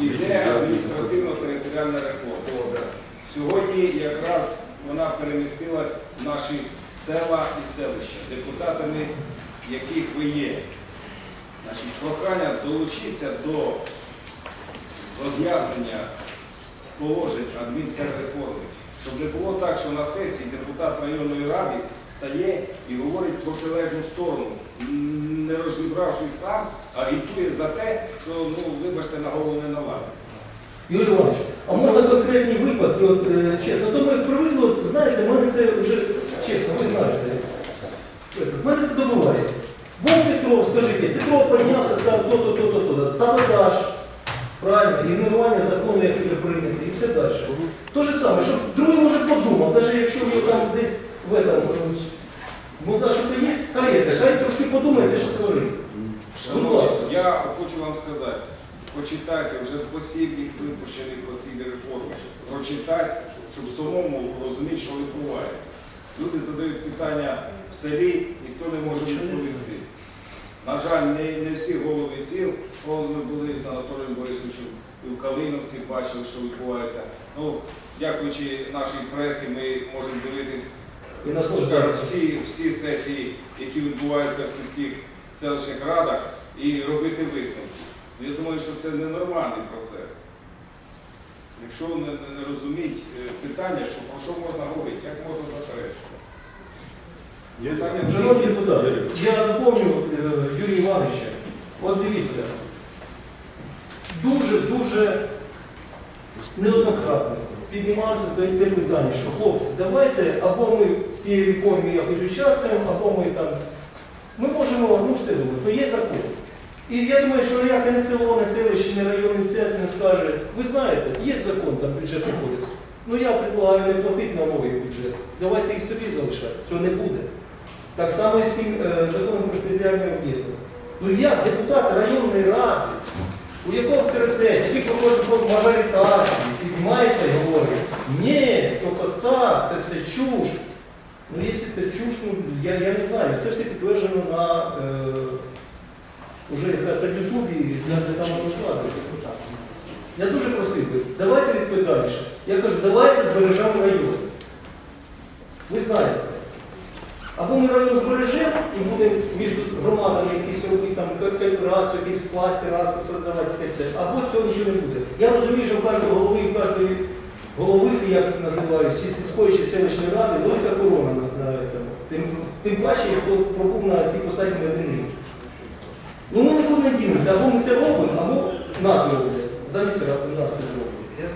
іде адміністративно-територіальна реформа. Сьогодні якраз вона перемістилась в наші села і селища, депутатами яких ви є. Значить, прохання долучитися до роз'яснення положень адмінтерреформи, щоб не було так, що на сесії депутат районної ради стає і говорить протилежну сторону, не розібравшись сам, агітує за те, що, ну, вибачте, на голову не налазить. Юрій Іванович, а можна конкретні випадки, от, е, чесно, то ми привезли, знаєте, в мене це вже, чесно, ви знаєте, в мене це добуває. Був Петров, скажіть, Петров піднявся, сказав то-то, то-то, то-то, саботаж, правильно, ігнорування закону, який вже прийнятий, і все далі. То же саме, щоб другий може подумав, навіть якщо в нього там десь в этом, ну, знаю, що то є, хай є, хай трошки подумає, те, що творить. Будь Шановні, ласка. Я хочу вам сказати, почитайте вже посібник випущений по цій реформі, прочитати, щоб самому розуміти, що відбувається. Люди задають питання в селі, ніхто не може відповісти. На жаль, не, не всі голови сіл, коли ми були з Анатолієм Борисовичем і в Калиновці, бачили, що відбувається. Ну, дякуючи нашій пресі, ми можемо дивитись всі, всі сесії, які відбуваються в сільських селищних радах, і робити висновки. Я думаю, що це ненормальний процес. Якщо не, не, розуміють е, питання, що про що можна говорити, як можна заперечувати? Шановні депутати, я доповню е, Юрія Івановича. От дивіться, дуже-дуже неоднократно піднімався до те питання, що хлопці, давайте або ми з цією реформою якось участвуємо, або ми там. Можемо, ну все робити, то є закон. І я думаю, що ніяке не село, не селище, не районний центр не скаже, ви знаєте, є закон там бюджетний кодекс. Ну я предлагаю не платити налоги в бюджет. Давайте їх собі залишати. Цього не буде. Так само і з цим е, законом про територіальний об'єкт. Ну як депутат районної ради, у якого авторитет, який проводить мажоритарні, піднімається і говорить, ні, тільки так, це все чуш. Ну якщо це чуш, ну я, я не знаю, це все підтверджено на е, уже яка це в Ютубі, для де там розкладається. Я дуже просив би, давайте відповідальніше. Я кажу, давайте збережемо район. Ви знаєте. Або ми район збережемо і будемо між громадами якісь робити там кооперацію, якісь класи раз создавати якесь, або цього нічого не буде. Я розумію, що в кожного голови, в кожної голови, як їх називають, сільської чи селищної ради, велика корона. Тим, паче, хто пробув на цій посаді не один рік. Ну ми нікуди не дінемося, або ми це робимо, або нас роблять. Замість нас це зроблять.